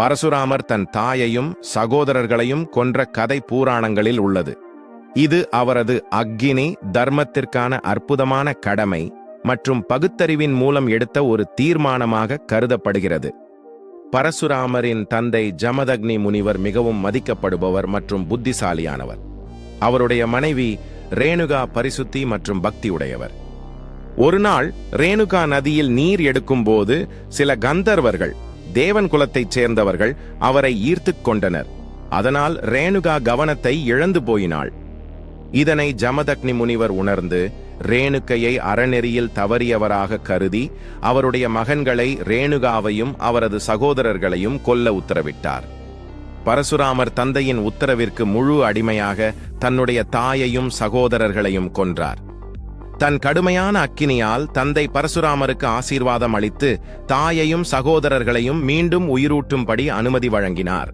பரசுராமர் தன் தாயையும் சகோதரர்களையும் கொன்ற கதை புராணங்களில் உள்ளது. இது அவரது அக்னி தர்மத்திற்கான அற்புதமான கடமை மற்றும் பகுத்தறிவின் மூலம் எடுத்த ஒரு தீர்மானமாக கருதப்படுகிறது. பரசுராமரின் தந்தை ஜமதக்னி முனிவர் மிகவும் மதிக்கப்படுபவர் மற்றும் புத்திசாலியானவர். அவருடைய மனைவி ரேணுகா பரிசுத்தி மற்றும் பக்தி உடையவர் ஒரு நாள் ரேணுகா நதியில் நீர் எடுக்கும்போது சில கந்தர்வர்கள் தேவன் குலத்தைச் சேர்ந்தவர்கள் அவரை ஈர்த்துக் கொண்டனர். அதனால் ரேணுகா கவனத்தை இழந்து போயினாள். இதனை ஜமதக்னி முனிவர் உணர்ந்து ரேணுகையை அறநெறியில் தவறியவராக கருதி அவருடைய மகன்களை ரேணுகாவையும் அவரது சகோதரர்களையும் கொல்ல உத்தரவிட்டார். பரசுராமர் தந்தையின் உத்தரவிற்கு முழு அடிமையாக தன்னுடைய தாயையும் சகோதரர்களையும் கொன்றார். தன் கடுமையான அக்கினியால் தந்தை பரசுராமருக்கு ஆசீர்வாதம் அளித்து தாயையும் சகோதரர்களையும் மீண்டும் உயிரூட்டும்படி அனுமதி வழங்கினார்.